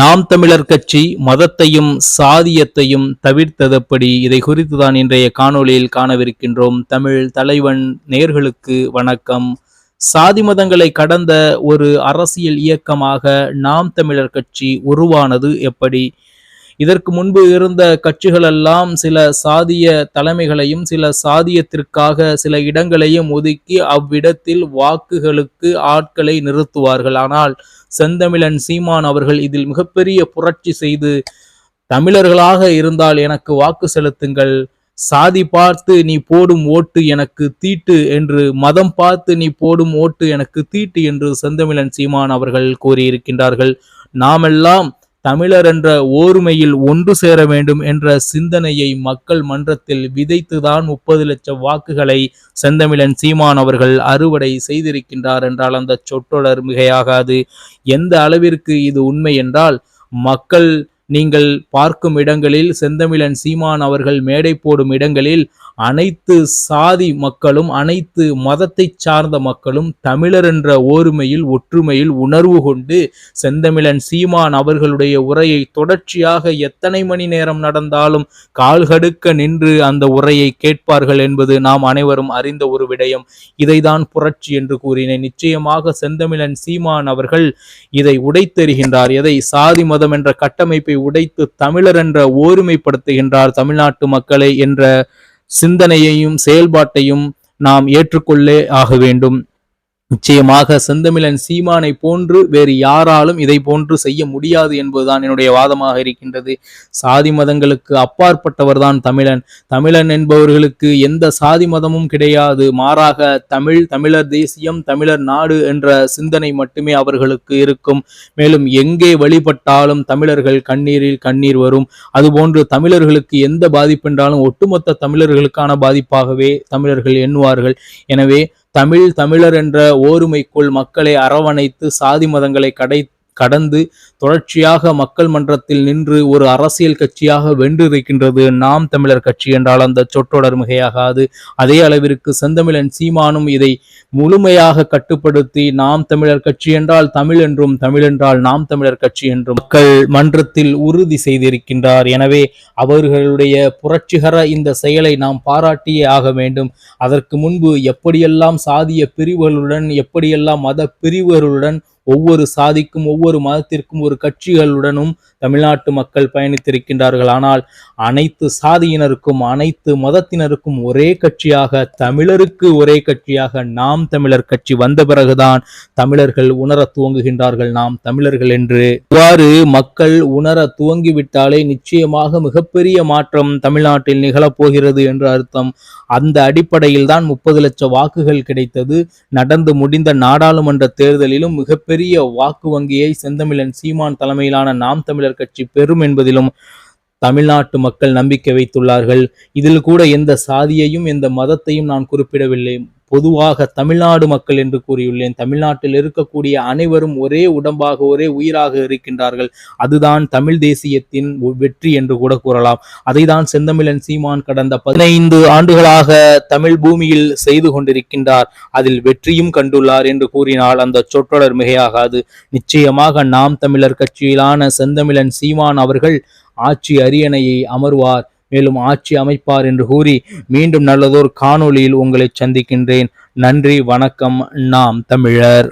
நாம் தமிழர் கட்சி மதத்தையும் சாதியத்தையும் தவிர்த்ததப்படி இதை குறித்து தான் இன்றைய காணொளியில் காணவிருக்கின்றோம். தமிழ் தலைவன் நேர்களுக்கு வணக்கம். சாதி மதங்களை கடந்த ஒரு அரசியல் இயக்கமாக நாம் தமிழர் கட்சி உருவானது எப்படி? இதற்கு முன்பு இருந்த கட்சிகளெல்லாம் சில சாதிய தலைமைகளையும் சில சாதியத்திற்காக சில இடங்களையும் ஒதுக்கி அவ்விடத்தில் வாக்குகளுக்கு ஆட்களை நிறுத்துவார்கள். ஆனால் செந்தமிழன் சீமான் அவர்கள் இதில் மிகப்பெரிய புரட்சி செய்து தமிழர்களாக இருந்தால் எனக்கு வாக்கு செலுத்துங்கள். சாதி பார்த்து நீ போடும் ஓட்டு எனக்கு தீட்டு என்று மதம் பார்த்து நீ போடும் ஓட்டு எனக்கு தீட்டு என்று செந்தமிழன் சீமான் அவர்கள் கூறியிருக்கின்றார்கள். நாமெல்லாம் தமிழர் என்ற ஓருமையில் ஒன்று சேர வேண்டும் என்ற சிந்தனையை மக்கள் மன்றத்தில் விதைத்துதான் முப்பது லட்சம் வாக்குகளை செந்தமிழன் சீமான் அவர்கள் அறுவடை செய்திருக்கின்றார் என்றால் அந்த சொற்றொடர் மிகையாகாது. எந்த அளவிற்கு இது உண்மை என்றால் மக்கள் நீங்கள் பார்க்கும் இடங்களில் செந்தமிழன் சீமான் அவர்கள் மேடை போடும் இடங்களில் அனைத்து சாதி மக்களும் அனைத்து மதத்தை சார்ந்த மக்களும் தமிழர் என்ற ஓருமையில் ஒற்றுமையில் உணர்வு கொண்டு செந்தமிழன் சீமான் அவர்களுடைய உரையை தொடர்ச்சியாக எத்தனை மணி நேரம் நடந்தாலும் கால்கடுக்க நின்று அந்த உரையை கேட்பார்கள் என்பது நாம் அனைவரும் அறிந்த ஒரு விடயம். இதைதான் புரட்சி என்று கூறினேன். நிச்சயமாக செந்தமிழன் சீமான் அவர்கள் இதை உடைத்தெறிகின்றார். எதை? சாதி மதம் என்ற கட்டமைப்பை உடைத்து தமிழர் என்ற ஓருமைப்படுத்துகின்றார் தமிழ்நாட்டு மக்களை என்ற சிந்தனையையும் செயல்பாட்டையும் நாம் ஏற்றுக்கொள்ளே ஆக வேண்டும். நிச்சயமாக செந்தமிழன் சீமானை போன்று வேறு யாராலும் இதை போன்று செய்ய முடியாது என்பதுதான் என்னுடைய வாதமாக இருக்கின்றது. சாதி மதங்களுக்கு அப்பாற்பட்டவர் தான் தமிழன். தமிழன் என்பவர்களுக்கு எந்த சாதி மதமும் கிடையாது. மாறாக தமிழ் தமிழர் தேசியம் தமிழர் நாடு என்ற சிந்தனை மட்டுமே அவர்களுக்கு இருக்கும். மேலும் எங்கே வழிபட்டாலும் தமிழர்கள் கண்ணீரில் கண்ணீர் வரும். அதுபோன்று தமிழர்களுக்கு எந்த பாதிப்பென்றாலும் ஒட்டுமொத்த தமிழர்களுக்கான பாதிப்பாகவே தமிழர்கள் எண்ணுவார்கள். எனவே தமிழ் தமிழர் என்ற ஓருமைக்குள் மக்களை அரவணைத்து சாதி மதங்களை கடை கடந்து தொடர்ச்சியாக மக்கள் மன்றத்தில் நின்று ஒரு அரசியல் கட்சியாக வென்றிருக்கின்றது. நாம் தமிழர் கட்சி என்றால் அந்த சொற்றொடர் மிகையாகாது. அதே அளவிற்கு செந்தமிழன் சீமானும் இதை முழுமையாக கட்டுப்படுத்தி நாம் தமிழர் கட்சி என்றால் தமிழ் என்றும் தமிழ் என்றால் நாம் தமிழர் கட்சி என்றும் மக்கள் மன்றத்தில் உறுதி செய்திருக்கின்றார். எனவே அவர்களுடைய புரட்சிகர இந்த செயலை நாம் பாராட்டியே ஆக வேண்டும். அதற்கு முன்பு எப்படியெல்லாம் சாதிய பிரிவுகளுடன் எப்படியெல்லாம் மத பிரிவுகளுடன் ஒவ்வொரு சாதிக்கும் ஒவ்வொரு மதத்திற்கும் ஒரு கட்சிகளுடனும் தமிழ்நாட்டு மக்கள் பயணித்திருக்கின்றார்கள். ஆனால் அனைத்து சாதியினருக்கும் அனைத்து மதத்தினருக்கும் ஒரே கட்சியாக தமிழருக்கு ஒரே கட்சியாக நாம் தமிழர் கட்சி வந்த பிறகுதான் தமிழர்கள் உணர துவங்குகின்றார்கள். நாம் தமிழர்கள் என்று இவ்வாறு மக்கள் உணர துவங்கிவிட்டாலே நிச்சயமாக மிகப்பெரிய மாற்றம் தமிழ்நாட்டில் நிகழப்போகிறது என்று அர்த்தம். அந்த அடிப்படையில் தான் முப்பது லட்சம் வாக்குகள் கிடைத்தது. நடந்து முடிந்த நாடாளுமன்ற தேர்தலிலும் மிகப்பெரிய வாக்கு வங்கியை செந்தமிழன் சீமான் தலைமையிலான நாம் தமிழர் கட்சி பெறும் என்பதிலும் தமிழ்நாட்டு மக்கள் நம்பிக்கை வைத்துள்ளார்கள். இதில் கூட எந்த சாதியையும் எந்த மதத்தையும் நான் குறிப்பிடவில்லை. பொதுவாக தமிழ்நாடு மக்கள் என்று கூறியுள்ளேன். தமிழ்நாட்டில் இருக்கக்கூடிய அனைவரும் ஒரே உடம்பாக ஒரே உயிராக இருக்கின்றார்கள். அதுதான் தமிழ் தேசியத்தின் வெற்றி என்று கூட கூறலாம். அதை தான் செந்தமிழன் சீமான் கடந்த பதினைந்து ஆண்டுகளாக தமிழ் பூமியில் செய்து கொண்டிருக்கின்றார். அதில் வெற்றியும் கண்டுள்ளார் என்று கூறினால் அந்த சொற்றொடர் மிகையாகாது. நிச்சயமாக நாம் தமிழர் கட்சியிலான செந்தமிழன் சீமான் அவர்கள் ஆட்சி அரியணையை அமர்வார். மேலும் ஆட்சி அமைப்பார் என்று கூறி மீண்டும் நல்லதோர் காணொளியில் உங்களை சந்திக்கின்றேன். நன்றி வணக்கம். நாம் தமிழர்.